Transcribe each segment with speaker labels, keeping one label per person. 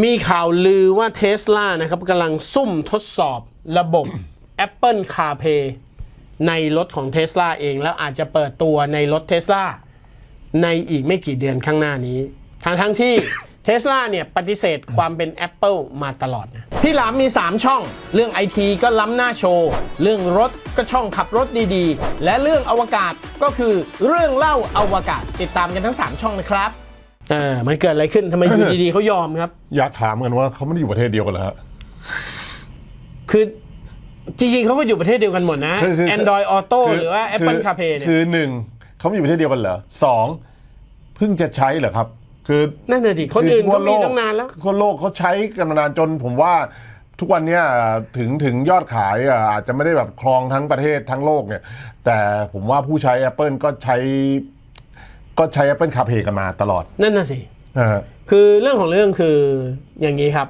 Speaker 1: มีข่าวลือว่าเท s l a นะครับกำลังซุ่มทดสอบระบบ Apple CarPlay ในรถของ Tesla เอง แล้วอาจจะเปิดตัวในรถ Tesla ในอีกไม่กี่เดือนข้างหน้านี้ ทั้งทั้งที่ Tesla เนี่ยปฏิเสธความเป็น Apple มาตลอดนะพี่หลามมี 3 ช่อง เรื่องไอทีก็ล้ำหน้าโชว์ เรื่องรถก็ช่องขับรถดีๆ และเรื่องอวกาศก็คือเรื่องเล่าอวกาศติดตามกันทั้ง 3 ช่องนะครับ เออมันเกิดอะไรขึ้นทำไมอยู่ดีๆเขายอมครับ
Speaker 2: อยากถามกันว่าเขาไม่ได้อยู่ประเทศเดียวกันเหรอฮะ
Speaker 1: คือจริงๆเขาก็อยู่ประเทศเดียวกันหมดนะ
Speaker 2: คือคือ
Speaker 1: Android Auto
Speaker 2: คื
Speaker 1: หรือว่า Apple
Speaker 2: คือ
Speaker 1: CarPlay เนี่ย
Speaker 2: คือหนึ่งเขาไม่อยู่ประเทศเดียวกันเหรอสองเพิ่งจะใช้เหรอครับ คือ
Speaker 1: นั่นน่ะดิคนอื่น
Speaker 2: ทั่
Speaker 1: ก็
Speaker 2: ว
Speaker 1: มี
Speaker 2: โลก
Speaker 1: ตั้งนานแล้ว
Speaker 2: ทั่วโลกเขาใช้กันมานานจนผมว่าทุกวันเนี้ยถึงถึงยอดขายอะอาจจะไม่ได้แบบครองทั้งประเทศทั้งโลกเนี่ย แต่ผมว่าผู้ใช้ Apple ก็ใช้ ก็ใช้ Apple CarPlay กันมาตลอด
Speaker 1: นั่นน่ะสิ
Speaker 2: นะฮะ
Speaker 1: คือเรื่องของเรื่องคืออย่างนี้ครับ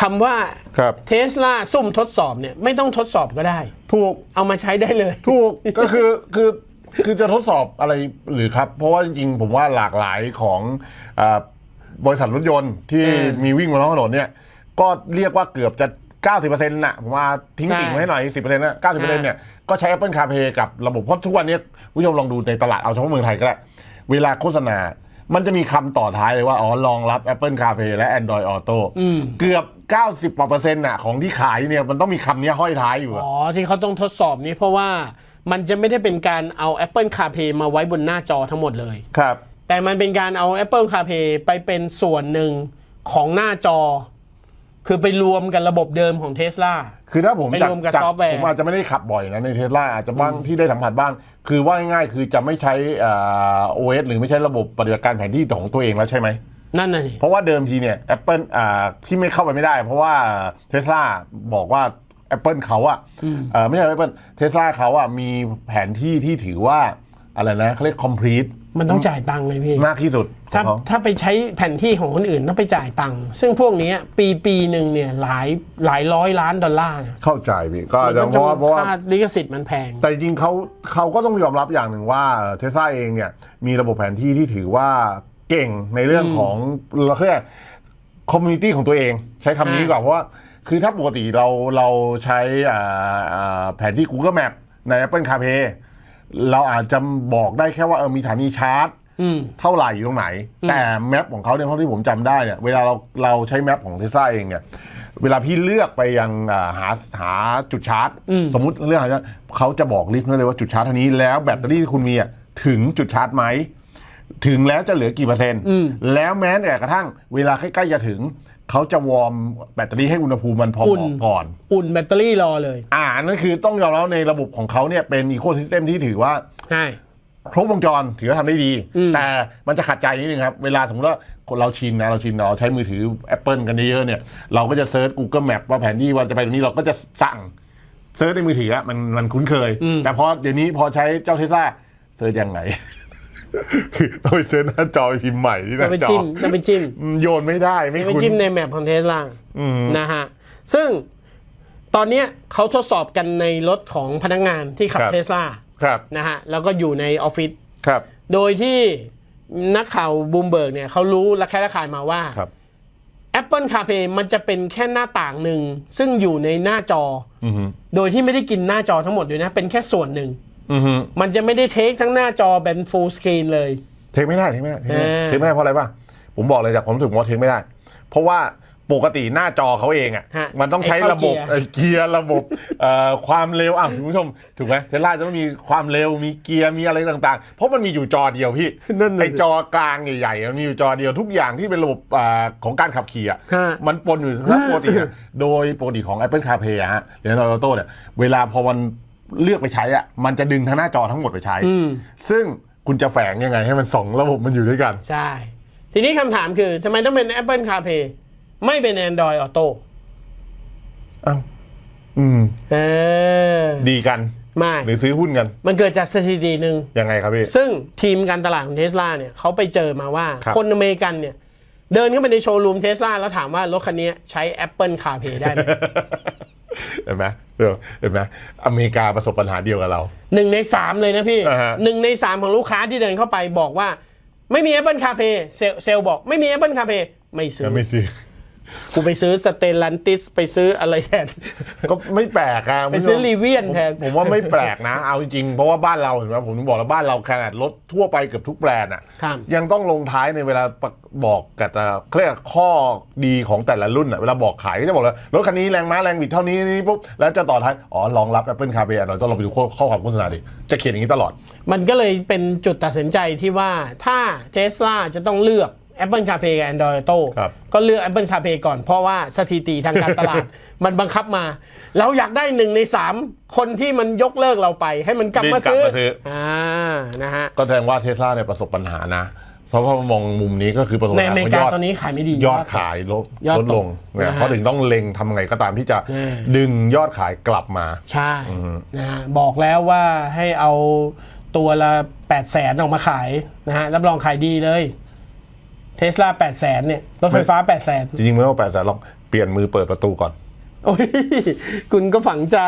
Speaker 1: คำว่า
Speaker 2: ครับ
Speaker 1: เทสลาซุ่มทดสอบเนี่ยไม่ต้องทดสอบก็ได้
Speaker 2: ถูก
Speaker 1: เอามาใช้ได้เลย
Speaker 2: ถูก ก็คือ คือ คือจะทดสอบอะไรหรือครับ เพราะว่าจริงๆ ผมว่าหลากหลายของอาบริษัทรถยนต์ที่
Speaker 1: เออ
Speaker 2: มีวิ่งบนท้องถนนเนี่ย ก็เรียกว่าเกือบจะ 90%น่ะผมว่าทิ้ง
Speaker 1: ใช่
Speaker 2: ติ่งไว้ให้หน่อย 10%นะ90%เนี่ยก็ใช้ Apple CarPlay กับระบบเพราะทุกวันนี้ผู้ชมลองดูในตลาดเอาเฉพาะเมืองไทยก็ได้ เวลาโฆษณา มันจะมีคำต่อท้ายเลยว่า อ๋อรองรับ Apple CarPlay และ Android Auto
Speaker 1: อืม
Speaker 2: เกือบ 90กว่าเปอร์เซ็นต์น่ะของที่ขายเนี่ยมันต้องมีคำนี้ห้อยท้ายอยู่อะ
Speaker 1: อ๋อ ที่เขาต้องทดสอบนี้เพราะว่ามันจะไม่ได้เป็นการเอา Apple CarPlay มาไว้บนหน้าจอทั้งหมดเลย
Speaker 2: ครับ
Speaker 1: แต่มันเป็นการเอา Apple CarPlay ไปเป็นส่วนหนึ่งของหน้าจอ คือไปรวมกับระบบเดิมของ Tesla
Speaker 2: คือถ้าผม
Speaker 1: ไป
Speaker 2: จาก
Speaker 1: รวมกับ
Speaker 2: จาก
Speaker 1: ซอฟต์แวร์
Speaker 2: ผมอาจจะไม่ได้ขับบ่อยนะในเทสลาอาจจะบ้างที่ได้สัมผัสบ้าง คือว่าง่ายๆคือจะไม่ใช้โอเอสหรือไม่ใช้ระบบปฏิบัติการแผนที่ของตัวเองแล้วใช่ไหม
Speaker 1: นั่นน่ะสิ
Speaker 2: เพราะว่าเดิมทีเนี่ย Apple อ่าที่ไม่เข้าไปไม่ได้ เพราะว่าเทสลาบอกว่า Apple เขาอะเอ่อไม่ใช่ Apple เทสลาเขาอะมีแผนที่ที่ถือว่าอะไรนะเขาเรียก complete
Speaker 1: มันต้องจ่ายตังค์เลยพี่
Speaker 2: มากที่สุดขอ
Speaker 1: ถ้าง
Speaker 2: เขา
Speaker 1: ถ้าไปใช้แผนที่ของคนอื่นต้องไปจ่ายตังค์ซึ่งพวกเนี้ยปีปีหนึ่งเนี่ยหลายหลายร้อยล้านดอลลาร์นะ
Speaker 2: เข้าใจพี่ก็อาจจะ
Speaker 1: มัน
Speaker 2: เพราะว่าเพราะว่า
Speaker 1: ค่าลิขสิทธิ์มันแพง
Speaker 2: แต่จริงๆเขาเขาก็ต้องยอมรับอย่างหนึ่งว่าเทสลาเองเนี่ยมีระบบแผนที่ที่ถือว่าเก่งในเรื่องของเราเรียกคอมมูนิตี้ของตัวเอง ใช้คำนี้ดีกว่าเพราะว่า คือถ้าปกติเราเราใช้อ่าอ่าแผนที่ Google Map ใน Apple CarPlay เราอาจจะบอกได้แค่ว่าเออมีสถานีชาร์จ
Speaker 1: อืม
Speaker 2: เท่าไหร่อยู่ตรงไหน แต่แมปของเขาเนี่ยเท่าที่ผมจำได้เนี่ยเวลาเราเราใช้แมปของเทสลาเองเนี่ยเวลาพี่เลือกไปยังอ่าหาหาจุดชาร์จ
Speaker 1: อืม
Speaker 2: สมมุติเรื่องอะไรนะเขาจะบอกลิสต์ไว้เลยว่าจุดชาร์จเท่านี้แล้วแบตเตอรี่ที่คุณมีอะถึงจุดชาร์จไหม ถึงแล้วจะเหลือกี่เปอร์เซ็นต์
Speaker 1: อืม
Speaker 2: แล้วแม้แต่กระทั่งเวลาใกล้ๆจะถึง เขาจะวอร์มแบตเตอรี่ให้อุณหภูมิมันพอ
Speaker 1: อุ่น
Speaker 2: เหมาะก่อน
Speaker 1: อุ่นแบตเตอรี่รอเลย
Speaker 2: อ่านั่นคือต้องยอมรับในระบบของเขาเนี่ยเป็นอีโคซิสเต็มที่ถือว่า
Speaker 1: ใช่
Speaker 2: ครบวงจรถือว่าทำได้ดี
Speaker 1: อืม
Speaker 2: แต่มันจะขัดใจนิดนึงครับ เวลาสมมติว่าคนเราชินนะเราชินเราใช้มือถือ Apple กันเยอะๆเนี่ย เราก็จะเซิร์ช Google Map ว่าแผนที่ว่าจะไปตรงนี้เราก็จะสั่งเซิร์ชในมือถืออะมันมันคุ้นเคย
Speaker 1: อืม
Speaker 2: แต่พอเดี๋ยวนี้พอใช้เจ้าเทสลาเซิร์ชยังไง คือต้องไปเซิร์ชหน้าจอไปพิมพ์ใหม่ที่ห
Speaker 1: จะ
Speaker 2: น้า
Speaker 1: ไป
Speaker 2: จอ
Speaker 1: จิ้มจะไปจิ้ม
Speaker 2: อืมโยนไม่ได้ไม่
Speaker 1: จะไป
Speaker 2: คุ้น
Speaker 1: จิ้มในแมปของเทสลา
Speaker 2: อืม
Speaker 1: นะฮะซึ่งตอนเนี้ยเขาทดสอบกันในรถของพนักงานที่ขับ
Speaker 2: ครับ
Speaker 1: เทสลา
Speaker 2: ครับ
Speaker 1: นะฮะแล้วก็อยู่ในออฟฟิศ
Speaker 2: ครับ
Speaker 1: โดยที่นักข่าวบูมเบิร์กเนี่ยเขารู้และแค่ละคายมาว่า
Speaker 2: ครับ
Speaker 1: Apple CarPlay มันจะเป็นแค่หน้าต่างหนึ่ง ซึ่งอยู่ในหน้าจอ
Speaker 2: อือฮึ
Speaker 1: โดยที่ไม่ได้กินหน้าจอทั้งหมดด้วยนะ เป็นแค่ส่วนหนึ่ง
Speaker 2: อือฮึ
Speaker 1: มันจะไม่ได้เทคทั้งหน้าจอเป็น full screen เลย
Speaker 2: เทคไม่ได้เทคไม่ได้เทคไม่ได้
Speaker 1: เออ
Speaker 2: เทคไม่ได้เพราะอะไรป่ะผมบอกเลยจากความรู้สึกผมว่าเทคไม่ได้ เพราะว่าปกติหน้าจอเขาเองอะ
Speaker 1: ฮะ
Speaker 2: มันต้องใช้
Speaker 1: ไอ้เข้า
Speaker 2: ระบบ
Speaker 1: เกียร์
Speaker 2: เอ่อเกียร์ระบบเอ่อความเร็วอะคุณผู้ชมถูกไหมเทสลาจะต้องมีความเร็วมีเกียร์มีอะไรต่างๆ เพราะมันมีอยู่จอเดียวพี่
Speaker 1: นั่นน่ะ
Speaker 2: ไอจอกลางใหญ่ๆมันมีอยู่จอเดียวทุกอย่างที่เป็นระบบอ่าของการขับขี่อะ
Speaker 1: ฮะ
Speaker 2: มันปนอยู่ถ้าปกติอะโดยปกติของ Apple CarPlay อะฮะหรือ Android Auto เนี่ย เวลาพอมัน เลือกไปใช้อะมันจะดึงทั้งหน้าจอทั้งหมดไปใช้
Speaker 1: อืม
Speaker 2: ซึ่งคุณจะแฝงยังไงให้มันสองระบบมันอยู่ด้วยกัน
Speaker 1: ใช่ ทีนี้คำถามคือทำไมต้องเป็น Apple CarPlay ไม่เป็น Android Auto
Speaker 2: อ้าวอืม
Speaker 1: เออ
Speaker 2: ดีกัน
Speaker 1: ไม่
Speaker 2: หรือซื้อหุ้นกัน
Speaker 1: มันเกิดจากสถิติหนึ่ง
Speaker 2: ยังไงครับพี่
Speaker 1: ซึ่งทีมการตลาดของเทสลาเนี่ยเขาไปเจอมาว่า
Speaker 2: ครับ
Speaker 1: คนอเมริกันเนี่ย เดินเข้าไปในโชว์รูมเทสลาแล้วถามว่ารถคันนี้ใช้ Apple CarPlay ได้ไหม
Speaker 2: เห็นไหม เออเห็นไหมอเมริกาประสบปัญหาเดียวกับเรา
Speaker 1: หนึ่งในสามเลยนะพี่
Speaker 2: อ่าฮะ
Speaker 1: หนึ่งในสามของลูกค้าที่เดินเข้าไปบอกว่า ไม่มี Apple CarPlay เซลเซลบอกไม่มี Apple CarPlay ไม่ซื้
Speaker 2: จะ
Speaker 1: อ
Speaker 2: ไม่ซื้อ
Speaker 1: กูไปซื้อสเตลลันติสไปซื้ออะไรแทน
Speaker 2: ก็ไม่แปลกอะ
Speaker 1: ไปซื้อรีเวียนแทน
Speaker 2: ผมผมว่าไม่แปลกนะ เอาจริงๆเพราะว่าบ้านเราเห็นไหมผมถึงบอกแล้วบ้านเราขนาดรถทั่วไปเกือบทุกแบรนด์อะ
Speaker 1: ครับ
Speaker 2: ยังต้องลงท้ายในเวลาบอกกับเอ่อเขาเรียกข้อดีของแต่ละรุ่นอะเวลาบอกขายก็จะบอกเลยรถคันนี้แรงม้าแรงบิดเท่านี้นี่ปุ๊บแล้วจะต่อท้าย อ๋อรองรับ Apple CarPlay เราต้องลองไปดูข้อข้อความโฆษณาดิจะเขียนอย่างนี้ตลอด
Speaker 1: มันก็เลยเป็นจุดตัดสินใจที่ว่าถ้าเทสลาจะต้องเลือก Apple CarPlay กับ Android Auto
Speaker 2: ครับ
Speaker 1: ก็เลือก Apple CarPlay ก่อนเพราะว่าสถิติทางการตลาด มันบังคับมา เราอยากได้หนึ่งในสามคนที่มันยกเลิกเราไป ให้มันกลับมาซื้อ
Speaker 2: รีบกลับมาซื้อ
Speaker 1: อ่านะฮะ
Speaker 2: ก็แสดงว่าเทสลาเนี่ยประสบปัญหานะ เพราะว่ามองมุมนี้ก็คือประสบ
Speaker 1: ใน
Speaker 2: ปัญ
Speaker 1: อ
Speaker 2: หา
Speaker 1: เมริ
Speaker 2: ของ
Speaker 1: กาย
Speaker 2: อด
Speaker 1: ตอนนี้ขายไม่ดี
Speaker 2: ยอดขายลด
Speaker 1: ยอด
Speaker 2: ลดลง
Speaker 1: ตก
Speaker 2: เนี่ย
Speaker 1: นะฮะ
Speaker 2: เขาถึงต้องเล็งทำไงก็ตามที่จะ
Speaker 1: อืม
Speaker 2: ดึงยอดขายกลับมา
Speaker 1: ใช่
Speaker 2: อืม
Speaker 1: นะฮะบอกแล้วว่าให้เอาตัวละ 8 0 0แสนออกมาขายนะฮะรับรองขายดีเลย เทสลา8 0 0แสนเนี่ยรถไฟฟ้า8 0 0แสน
Speaker 2: จริงๆไม่ต้องแปดแต่ลองเปลี่ยนมือเปิดประตูก่อน
Speaker 1: โอ้ยคุณก็ฝังใจ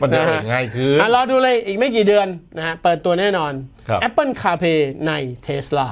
Speaker 2: มันจะ
Speaker 1: ฮ
Speaker 2: เห็นง่ายขึ้น
Speaker 1: อะรอดูเลยอีกไม่กี่เดือนนะฮะเปิดตัวแน่นอน
Speaker 2: ครับ
Speaker 1: Apple CarPlay ใน Tesla